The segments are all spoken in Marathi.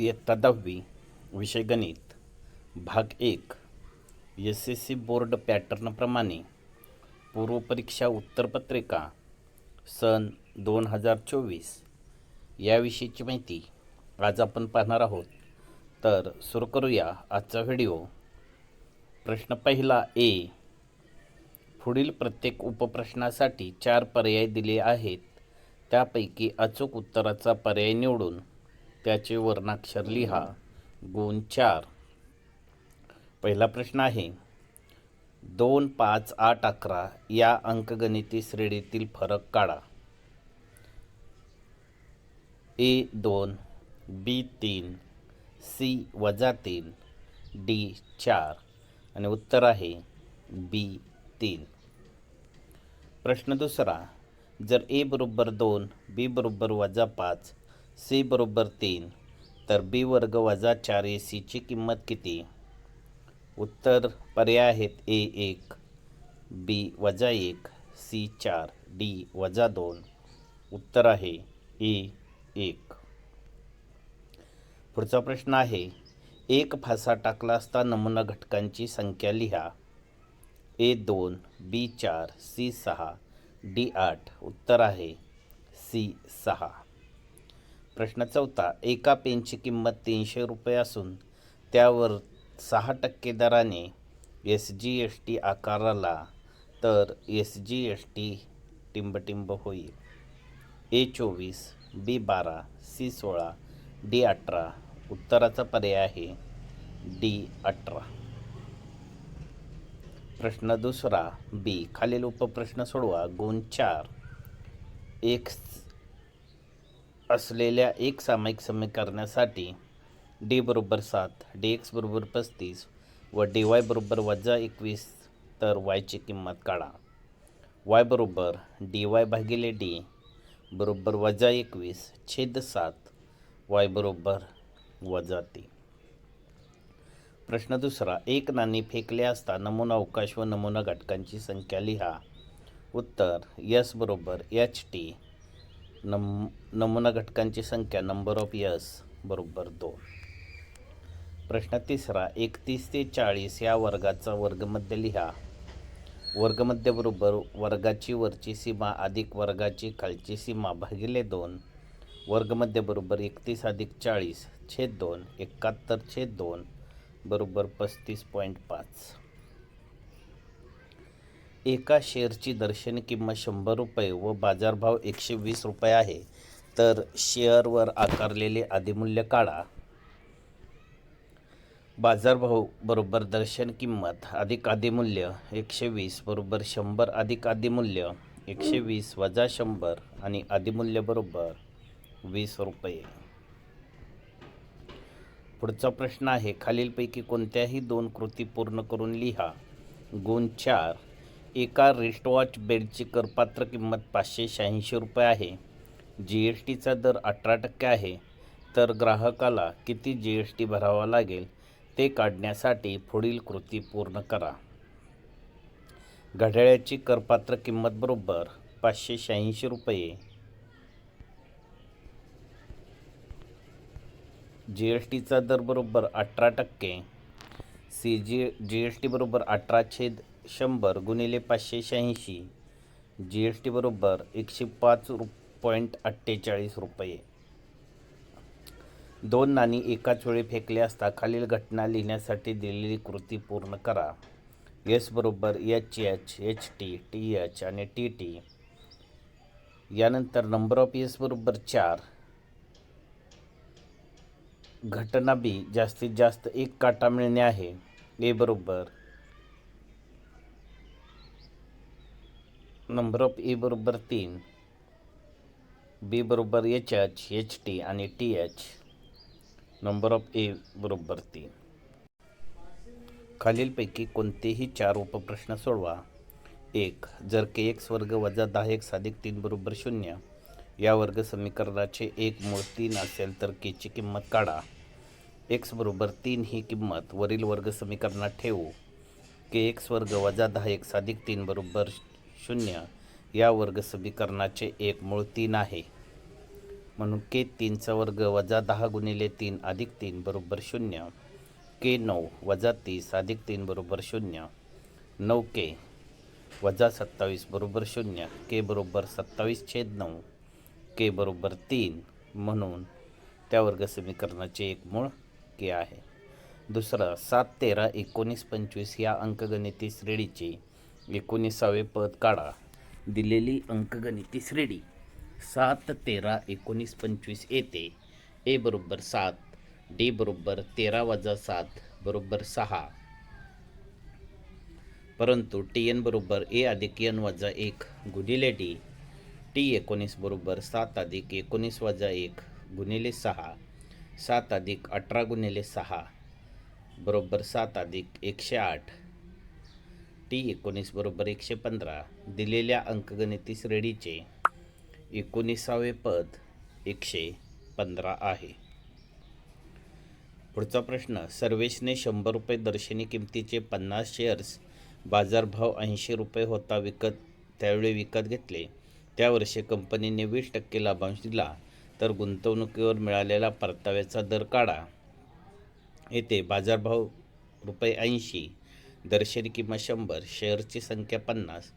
इयत्ता दहावी विषय गणित भाग एक एस एस सी बोर्ड पॅटर्नप्रमाणे पूर्वपरीक्षा उत्तरपत्रिका सन दोन हजार चोवीस. याविषयीची माहिती आज आपण पाहणार आहोत. तर सुरू करूया आजचा व्हिडिओ. प्रश्न पहिला ए पुढील प्रत्येक उपप्रश्नासाठी चार पर्याय दिले आहेत. त्यापैकी अचूक उत्तराचा पर्याय निवडून त्याचे वर्णाक्षर लिहा. गुण चार. पहिला प्रश्न आहे दोन पाच आठ अकरा या अंकगणिती श्रेणीतील फरक काढा. ए दोन बी तीन सी वजा तीन डी चार. आणि उत्तर आहे बी तीन. प्रश्न दुसरा जर ए बरोबर दोन बी बरोबर वजा पाच सी बरोबर तीन. तर बी वर्ग वजा चार ए सीची किंमत किती? उत्तर पर्याय आहेत ए एक बी वजा एक सी चार डी वजा दोन. उत्तर आहे ए एक. पुढचा प्रश्न आहे एक फासा टाकला असता नमुना घटकांची संख्या लिहा. ए दोन बी चार सी सहा डी आठ. उत्तर आहे सी सहा. प्रश्न चौथा एका पेनची किंमत तीनशे रुपये असून त्यावर सहा टक्के दराने एस जी एस टी आकाराला तर एस जी एस टी टिंबटिंब होईल. ए चोवीस बी बारा सी सोळा डी अठरा उत्तराचा पर्याय आहे डी अठरा. प्रश्न दुसरा बी खालील उपप्रश्न सोडवा गुण चार एक असलेल्या एक सामायिक समीकरणासाठी डी बरोबर सात डी एक्स बरोबर पस्तीस व डी वाय बरोबर वजा एकवीस तर वायची किंमत काढा. वाय बरोबर डी वाय भागिले डी बरोबर वजा एकवीस छेद सात वाय बरोबर वजा तीन. प्रश्न दुसरा एक नाणी फेकले असता नमुना अवकाश व नमुना घटकांची संख्या लिहा. उत्तर यस बरोबर एच टी नम नमुना घटकांची संख्या नंबर ऑफ यस बरोबर दोन. प्रश्न तिसरा एकतीस ते चाळीस या वर्गाचा वर्गमध्य लिहा. वर्गमध्य बरोबर वर्गाची वरची सीमा अधिक वर्गाची खालची सीमा भागिले दोन. वर्गमध्य बरोबर एकतीस अधिक चाळीस छेद दोन एकाहत्तर छेद दोन बरोबर पस्तीस पॉईंट पाच. एका शेअरची दर्शनी किंमत शंभर रुपये व बाजारभाव एकशे वीस रुपये आहे. तर शेअरवर आकारलेले आदिमूल्य काढा. बाजारभाव बरोबर दर्शन किंमत अधिक आदिमूल्य एकशे वीस बरोबर शंभर अधिक अधिमूल्य एकशे वीस वजा शंभर आणि आदिमूल्य बरोबर वीस रुपये. पुढचा प्रश्न आहे खालीलपैकी कोणत्याही दोन कृती पूर्ण करून लिहा. गुण चार. एका रिस्टवॉच बेडची करपात्र किंमत पाचशे शहाऐंशी रुपये आहे. जी एस टीचा दर अठरा टक्के आहे. तर ग्राहकाला किती जी एस टी भरावा लागेल ते काढण्यासाठी पुढील कृती पूर्ण करा. घड्याळ्याची करपात्र किंमत बरोबर पाचशे शहाऐंशी रुपये. जी एस टीचा दर बरोबर अठरा टक्के. C G G S T बरोबर अठरा छेद शंभर गुणिले पाचशे शहाऐंशी. जी एस टी बरोबर एकशे पाच रु पॉईंट अठ्ठेचाळीस रुपये. दोन नाणी एकाच वेळी फेकले असता खालील घटना लिहिण्यासाठी दिलेली कृती पूर्ण करा. एस बरोबर H H H T T H आणि टी टी यानंतर नंबर ऑफ एस बरोबर चार. घटना बी जास्तीत जास्त एक काटा मिळणे आहे. ए बरोबर नंबर ऑफ ए बरोबर तीन बी बरोबर एच एच एच टी आणि T H number of A बरोबर तीन. खालीलपैकी कोणतेही चार उपप्रश्न सोडवा. एक जर के एक्स वर्ग वजा दहा एक्स अधिक तीन बरोबर शून्य या वर्ग समीकरणाचे एक मूळ तीन असेल तर केची किंमत काढा. एक्स बरोबर तीन ही किंमत वरील वर्ग समीकरणात ठेवू. के एक्स वर्ग वजा दहा एक्स अधिक तीन बरोबर शून्य या वर्ग समीकरणाचे एक मूळ तीन आहे. म्हणून के तीनचा वर्ग वजा दहा गुणिले तीन अधिक तीन बरोबर शून्य. के नऊ वजा तीस अधिक तीन बरोबर शून्य. नऊ के वजा सत्तावीस बरोबर शून्य. के बरोबर सत्तावीस छेद नऊ. के बरोबर तीन. म्हणून त्या वर्ग समीकरणाचे एक मूळ के आहे. दुसरं सात तेरा एकोणीस पंचवीस या अंकगणिती श्रेणीची एकोणीसावे पद काढा. दिलेली अंकगणिती श्रेणी सात तेरा एकोणीस पंचवीस येते. ए बरोबर सात डी बरोबर तेरा वजा सात बरोबर सहा. परंतु टी एन बरोबर ए अधिक एन वजा एक गुणिले डी. टी एकोणीस बरोबर सात अधिक एकोणीस वजा एक गुणिले सहा. सात अधिक अठरा गुणिले सहा बरोबर सात अधिक एकशे आठ. टी एकोणीस बरोबर एकशे पंधरा दिलेल्या अंकगणिती श्रेणीचे एकोणीसावे पद एकशे पंधरा आहे. पुढचा प्रश्न सर्वेशने शंभर रुपये दर्शनी किमतीचे पन्नास शेअर्स बाजारभाव ऐंशी रुपये होता विकत त्यावेळी विकत घेतले. त्या वर्षी कंपनीने वीस टक्के लाभांश दिला. तर गुंतवणुकीवर मिळालेला परताव्याचा दर काढा. येथे बाजारभाव रुपये ऐंशी दर्शनी किंमत शंभर शेअरची संख्या पन्नास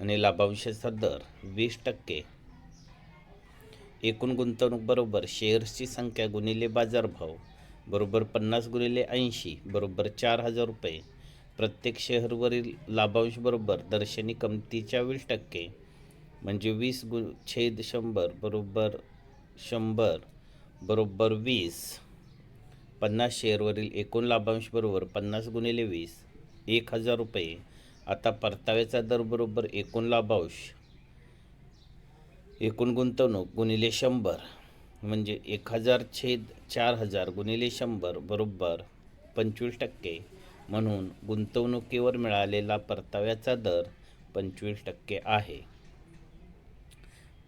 आणि लाभांशाचा दर वीस टक्के. एकूण गुंतवणूक बरोबर शेअर्सची संख्या गुणिले बाजारभाव बरोबर पन्नास गुणिले ऐंशी बरोबर चार हजार रुपये. प्रत्येक शेअरवरील लाभांश बरोबर दर्शनी किमतीच्या वीस टक्के. म्हणजे वीस गु छेद शंभर बरोबर शंभर बरोबर वीस. पन्नास शेअरवरील एकूण लाभांश बरोबर पन्नास गुणिले वीस. एक हजार रुपये. आता परताव्याचा दर बरोबर एकूण लाभांश एकूण गुंतवणूक गुणिले शंभर. म्हणजे एक हजार छेद चार हजार गुणिले शंभर बरोबर पंचवीस टक्के. म्हणून गुंतवणुकीवर मिळालेला परताव्याचा दर पंचवीस टक्के आहे.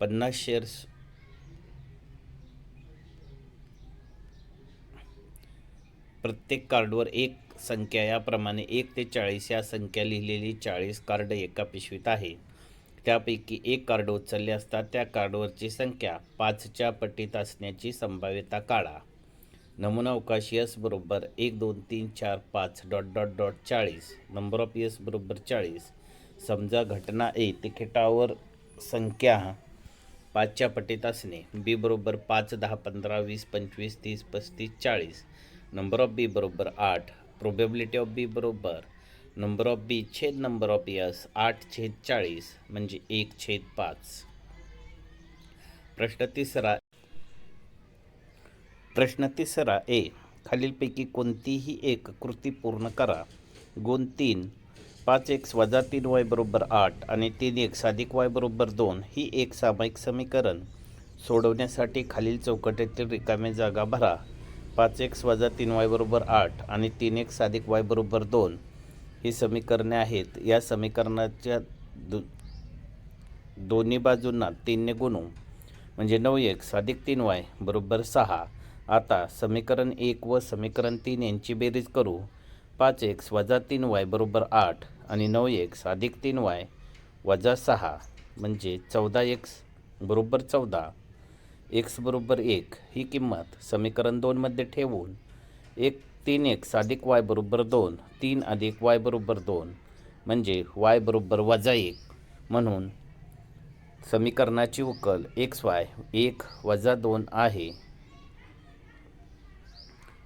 पन्नास शेअर्स प्रत्येक कार्डवर एक संख्या याप्रमाणे एक ते चाळीस या संख्या लिहिलेली चाळीस कार्ड एका पिशवीत आहे. त्यापैकी एक कार्ड उचलले असता त्या कार्डवरची संख्या पाचच्या पटीत असण्याची संभाव्यता काढा. नमुना अवकाश यस बरोबर एक दोन तीन चार पाच डॉट डॉट डॉट चाळीस. नंबर ऑफ यस बरोबर चाळीस. समजा घटना ए तिकिटावर संख्या पाचच्या पटीत असणे. बी बरोबर पाच दहा पंधरा वीस पंचवीस तीस पस्तीस चाळीस. नंबर ऑफ बी बरोबर आठ प्रोबेबिलिटी ऑफ बी बरोबर. नंबर ऑफ बी छेद नंबर ऑफ यस आठ छेद चाळीस म्हणजे एक छेद पाच. प्रश्न तिसरा प्रश्न तिसरा ए खालीलपैकी कोणतीही एक कृती पूर्ण करा. गुण तीन पाच एक्स वजा तीन वाय बरोबर आठ आणि तीन एक्स अधिक वाय बरोबर दोन ही एक सामायिक समीकरण. सोडवण्यासाठी खालील चौकटीतील रिकामे जागा भरा. पाच एक्स वजा तीन वाय बरोबर आठ आणि तीन एक्स अधिक वाय बरोबर दोन ही समीकरणे आहेत. या समीकरणाच्या दो दोन्ही बाजूंना तीनने गुणू म्हणजे नऊ एक्स अधिक तीन वाय बरोबर सहा. आता समीकरण एक व समीकरण तीन यांची बेरीज करू. पाच एक्स वजा तीन वाय बरोबर आठ आणि नऊ एक्स अधिक तीन वाय वजा सहा म्हणजे चौदा एक्स बरोबर चौदा. एक्स बरोबर एक ही किंमत समीकरण दोनमध्ये ठेवून एक तीन एक्स अधिक वाय बरोबर दोन तीन अधिक वाय बरोबर दोन म्हणजे वाय बरोबर वजा एक. म्हणून समीकरणाची उकल एक्स वाय एक वजा दोन आहे.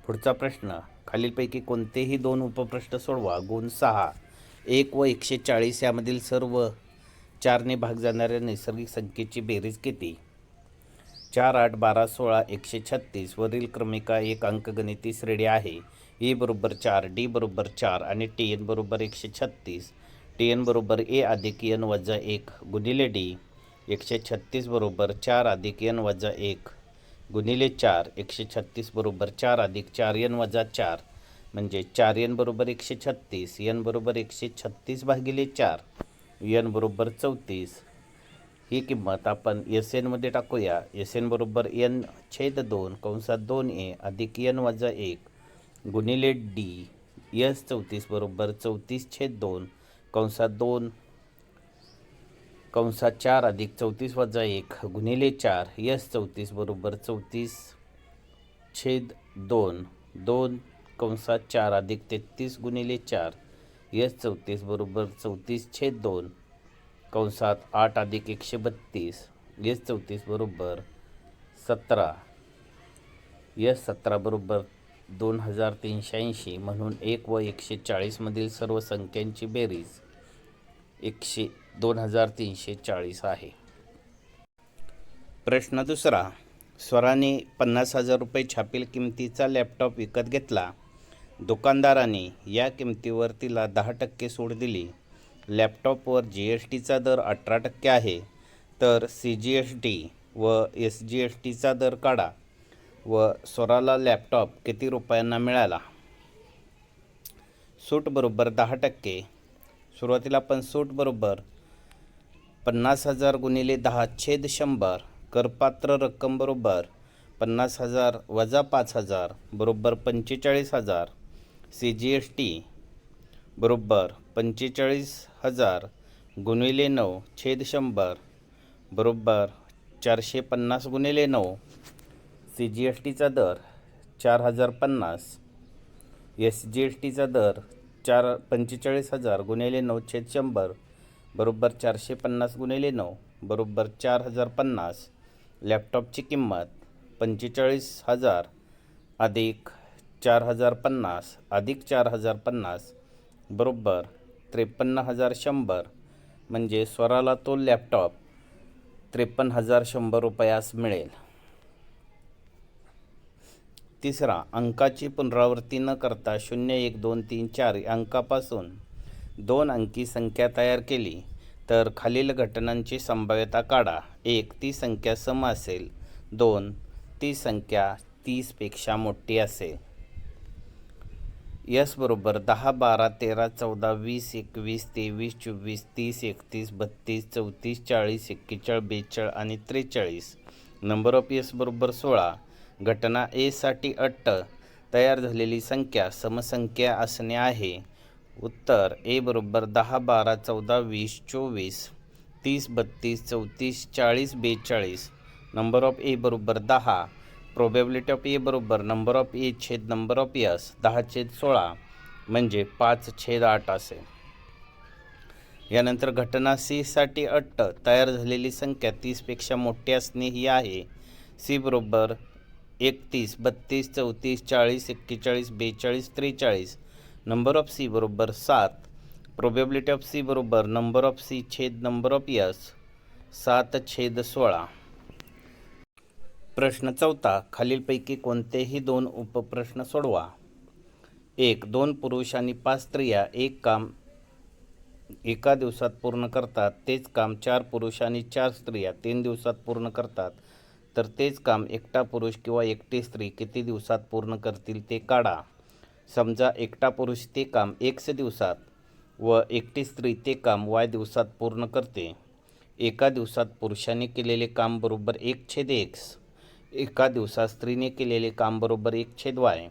पुढचा प्रश्न खालीलपैकी कोणतेही दोन उपप्रश्न सोडवा. गुण सहा एक व एकशे चाळीस यामधील सर्व चारने भाग जाणाऱ्या नैसर्गिक संख्येची बेरीज किती? चार आठ बारा सोळा एकशे छत्तीस वरील क्रमिका एक अंकगणिती श्रेणी आहे. ई बरोबर चार डी बरोबर चार आणि टी एन बरोबर एकशे छत्तीस. टी एन बरोबर ए अधिक एन वजा एक गुणिले डी एकशे छत्तीस बरोबर चार अधिक एन वजा एक गुणिले चार. एकशे छत्तीस बरोबर चार अधिक चार एन वजा चार. म्हणजे चार एन बरोबर एकशे छत्तीस एन बरोबर एकशे छत्तीस भागिले चार. एन बरोबर चौतीस. ही किंमत आपण एस एनमध्ये टाकूया. एस एन बरोबर एन छेद दोन कंसात दोन ए अधिक एन वजा एक गुणिले डी एस चौतीस बरोबर चौतीस छेद दोन कंसात दोन कंसात चार अधिक चौतीस वजा एक गुणिले चार. यस चौतीस बरोबर चौतीस छेद दोन दोन कंसात चार अधिक तेहतीस गुणिले चार. यस चौतीस बरोबर चौतीस छेद दोन कंसात आठ अधिक एकशे बत्तीस. एस चौतीस बरोबर सतरा. यस सतरा बरोबर दोन हजार तीनशे ऐंशी म्हणून एक व एकशे चाळीसमधील सर्व संख्यांची बेरीज एकशे दोन हजार तीनशे चाळीस आहे. प्रश्न दुसरा. स्वराने पन्नास हजार रुपये छापील किमतीचा लॅपटॉप विकत घेतला. दुकानदाराने या किमतीवर तिला दहा टक्के सूट दिली. लॅपटॉपवर जी एस टीचा दर अठरा टक्के आहे तर सी जी एस टी व एस जी एस टीचा दर काढा व स्वराला लॅपटॉप किती रुपयांना मिळाला? सूट बरोबर दहा टक्के. सुरुवातीला आपण सूट बरोबर पन्नास हजार गुणिले दहा छेद शंभर. करपात्र रक्कम बरोबर पन्नास हजार वजा पाच हजार बरोबर पंचेचाळीस हजार. सी जी एस टी बरोबर पंचेचाळीस हजार गुणिले नऊ छेद शंभर बरोबर चारशे पन्नास गुणिले नऊ. सी जी एस टीचा दर चार हजार पन्नास. एस जी एस टीचा दर चार पंचेचाळीस हजार गुणिले नऊ छेद शंभर बरोबर चारशे पन्नास गुणिले नऊ बरोबर चार हजार पन्नास. लॅपटॉपची किंमत पंचेचाळीस हजार अधिक चार हजार पन्नास अधिक चार हजार पन्नास बरोबर त्रेपन्न हजार शंभर. म्हणजे स्वराला तो लॅपटॉप त्रेपन्न हजार शंभर रुपयास मिळेल. तिसरा अंकाची पुनरावृत्ती न करता शून्य एक दोन तीन चार अंकापासून दोन अंकी संख्या तयार केली तर खालील घटनांची संभाव्यता काढा. एक ती संख्या सम असेल. दोन ती संख्या तीसपेक्षा मोठी असेल. याचबरोबर दहा बारा तेरा चौदा वीस एकवीस तेवीस चोवीस तीस एकतीस बत्तीस चौतीस चाळीस एक्केचाळीस बेचाळीस आणि त्रेचाळीस. नंबर ऑफ यस बरोबर सोळा. घटना एसाठी अट्ट. तयार झालेली संख्या समसंख्या असणे आहे. उत्तर ए बरोबर दहा बारा चौदा वीस चोवीस. तीस बत्तीस चौतीस चाळीस बेचाळीस. नंबर ऑफ ए बरोबर दहा. प्रोबॅबिलिटी ऑफ ए बरोबर नंबर ऑफ ए छेद नंबर ऑफ यस दहा छेद सोळा म्हणजे पाच छेद आठ असेल यानंतर घटना सीसाठी अट्ट तयार झालेली संख्या तीसपेक्षा मोठी असणे ही आहे. सी बरोबर एकतीस बत्तीस चौतीस चाळीस एक्केचाळीस बेचाळीस त्रेचाळीस. नंबर ऑफ सी बरोबर सात. प्रोबेबिलिटी ऑफ सी बरोबर नंबर ऑफ सी छेद नंबर ऑफ यस सात छेद सोळा. प्रश्न चौथा खालीलपैकी कोणतेही दोन उपप्रश्न सोडवा. एक दोन पुरुष आणि पाच स्त्रिया एक काम एका दिवसात पूर्ण करतात तेच काम चार पुरुष आणि चार स्त्रिया तीन दिवसात पूर्ण करतात. तर तेच काम एकटा पुरुष किंवा एकटी स्त्री किती दिवसात पूर्ण करतील ते काढा. समजा एकटा पुरुष ते काम एक्स दिवसात व एकटी स्त्री ते काम वाय दिवसात पूर्ण करते. एका दिवसात पुरुषाने केलेले काम बरोबर एक छेद एक्स एका दिवसात स्त्रीने केलेले काम बरोबर एक छेद वाय.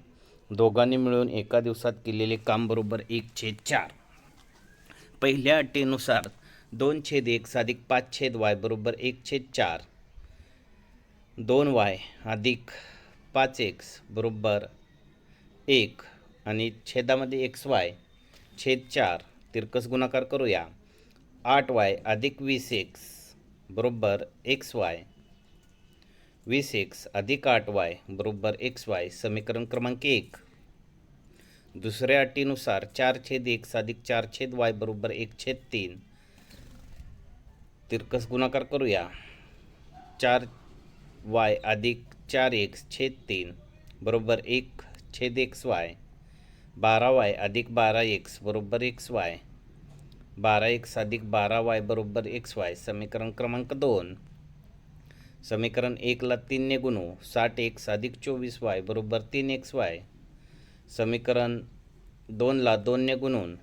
दोघांनी मिळून एका दिवसात केलेले काम बरोबर एक छेद चार. पहिल्या अटीनुसार दोन छेद एक साधिक पाच छेद वाय बरोबर एक छेद चार. दोन वाय अधिक पाच एक्स बरोबर एक आणि छेदामध्ये एक्स वाय छेद चार तिरकस गुणाकार करूया. आठ वाय अधिक वीस एक्स बरोबर एक्स वाय वीस एक्स अधिक आठ वाय बरोबर एक्स वाय समीकरण क्रमांक एक. दुसऱ्या अटीनुसार चार छेद एक्स अधिक चार छेद वाय बरोबर एक छेद तीन. तिरकस गुणाकार करूया. चार वाय अधिक चार एक्स छेद तीन बरोबर एक छेद एक्स वाय. बारा वाय अधिक बारा एक्स बरोबर एक्स वाय. बारा एक्स अधिक बारा वाय बरोबर एक्स वाय समीकरण क्रमांक दोन. समीकरण एकला तीनने गुणू साठ एक्स अधिक चोवीस वाय बरोबर तीन एक्स वाय. समीकरण दोनला दोनने गुणून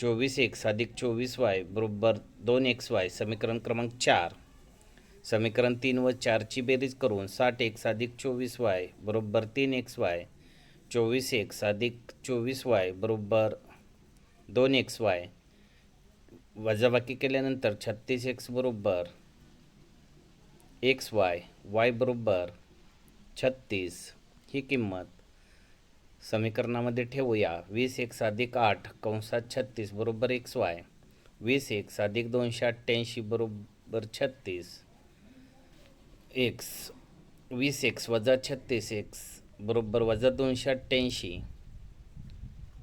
चोवीस एक्स अधिक चोवीस वाय बरोबर दोन एक्स वाय समीकरण क्रमांक चार. समीकरण तीन व चारची बेरीज करून साठ एक्स अधिक चोवीस वाय बरोबर तीन एक्स वाय चोवीस एक्स अधिक चोवीस वाय बरोबर दोन एक्स वाय. वजाबाकी केल्यानंतर छत्तीस एक्स बरोबर एक्स वाय वाय बरोबर छत्तीस ही किंमत समीकरणामध्ये ठेवूया. वीस एक्स अधिक आठ कंसात छत्तीस बरोबर एक्स वाय वीस एक्स अधिक दोनशे अठ्ठ्याऐंशी बरोबर छत्तीस एक्स वीस एक्स वजा छत्तीस एक्स बरोबर वजा दोनशे अठ्ठ्याऐंशी.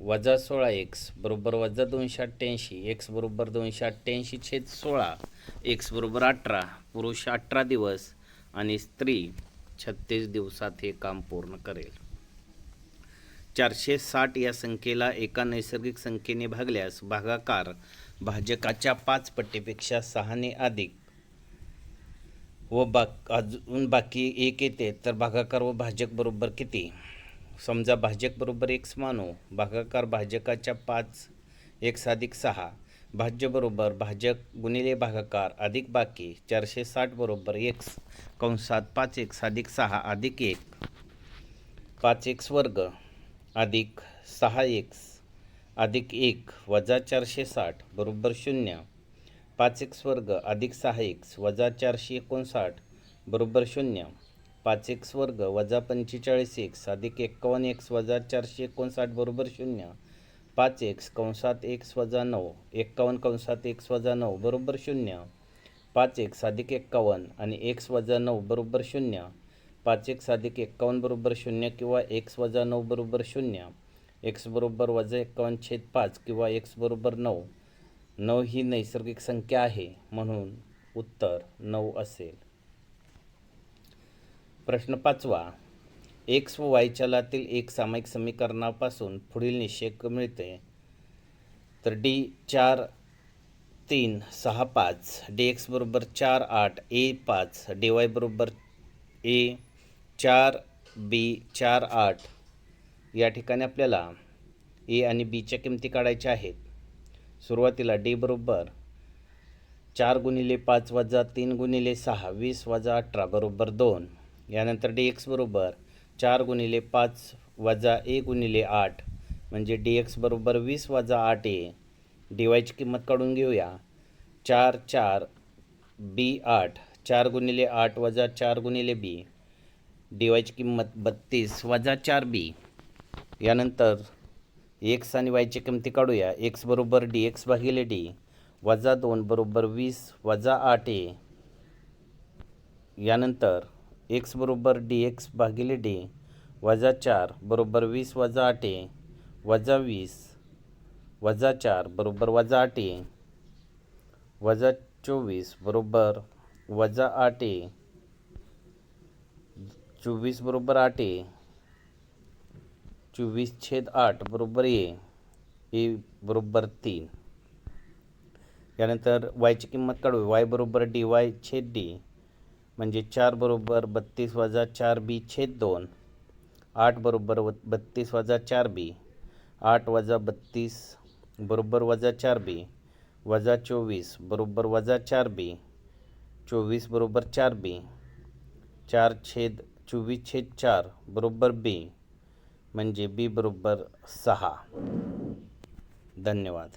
वजा सोळा एक्स बरोबर वजा दोनशे अठ्ठ्याऐंशी एक्स बरोबर दोनशे अठ्ठ्याऐंशी छेद सोळा एक्स बरोबर अठरा पुरुष अठरा दिवस आणि स्त्री छत्तीस दिवसात हे काम पूर्ण करेल. चारशे साठ या संख्येला एका नैसर्गिक संख्येने भागल्यास भागाकार भाजकाच्या पाच पट्टीपेक्षा सहाने अधिक व बाक अजून बाकी एक येते तर भागाकार व भाजक बरोबर किती? समजा भाजक बरोबर एक्स मानू भागाकार भाजकाच्या पाच एक्स अधिक सहा. भाज्य बरोबर भाजक गुणिले भागाकार अधिक बाकी चारशे साठ बरोबर एक्स कंसात पाच एक्स अधिक सहा अधिक एक. पाच एक्स वर्ग अधिक सहा एक्स अधिक एक वजा चारशे साठ बरोबर शून्य. पाच एक्स वर्ग अधिक सहा एक्स वजा चारशे एकोणसाठ बरोबर शून्य. पाच एक्स वर्ग वजा पंचेचाळीस एक्स अधिक एक्कावन्न एक्स वजा चारशे एकोणसाठ बरोबर शून्य. पाच एक्स कंसात एक्स वजा नऊ एक्कावन्न कंसात एक्स वजा नऊ बरोबर शून्य. पाच एक्स अधिक एक्कावन्न आणि एक्स वजा नऊ बरोबर शून्य. पाच एक्स अधिक एक्कावन्न बरोबर शून्य किंवा एक्स वजा नऊ बरोबर शून्य. एक्स बरोबर वजा एक्कावन्न छेद पाच किंवा एक्स बरोबर नऊ. नऊ ही नैसर्गिक संख्या आहे म्हणून उत्तर नऊ असेल. प्रश्न पाचवा. एक्स व वाय चलातील एक सामायिक समीकरणापासून पुढील निश्चय मिळते. तर डी चार तीन सहा पाच. डी एक्स बरोबर चार आठ. ए पाच. डी वाय बरोबर ए चार बी चार आठ. या ठिकाणी आपल्याला ए आणि बीच्या किमती काढायच्या आहेत. सुरुवातीला डी बरोबर चार गुणिले पाच वजा तीन गुणिले सहा वीस वजा अठरा बरोबर दोन. यानंतर डी एक्स बरोबर चार गुणिले पाच वजा ए गुणिले आठ म्हणजे डी एक्स बरोबर वीस वजा आठ ए. डी वायची किंमत काढून घेऊया. चार चार बी आठ. चार गुणिले आठ वजा चार गुणिले बी. डी वायची किंमत बत्तीस वजा चार बी. यानंतर एक्स आणि वायची किंमती काढूया. एक्स बरोबर डी एक्स भागिले डी वजा दोन बरोबर वीस वजा आठ ए. यानंतर एक्स बरोबर डी एक्स भागिले डी वजा चार बरोबर वीस वजा आठ ए वजा वीस वजा चार बरोबर वजा आठ ए वजा चोवीस बरोबर वजा आठ ए चोवीस बरोबर आठ ए चोवीस छेद आठ बरोबर ए ए बरोबर तीन. यानंतर वायची किंमत काढू. वाय बरोबर डी वाय छेद डी म्हणजे चार बरोबर बत्तीस वजा चार बी छेद दोन. आठ बरोबर व बत्तीस वजा चार बी. आठ वजा बत्तीस बरोबर वजा चार बी. वजा चोवीस बरोबर वजा चार बी. चोवीस बरोबर चार बी. चार छेद चोवीस छेद चार बरोबर बी. म्हणजे बी बरोबर सहा. धन्यवाद.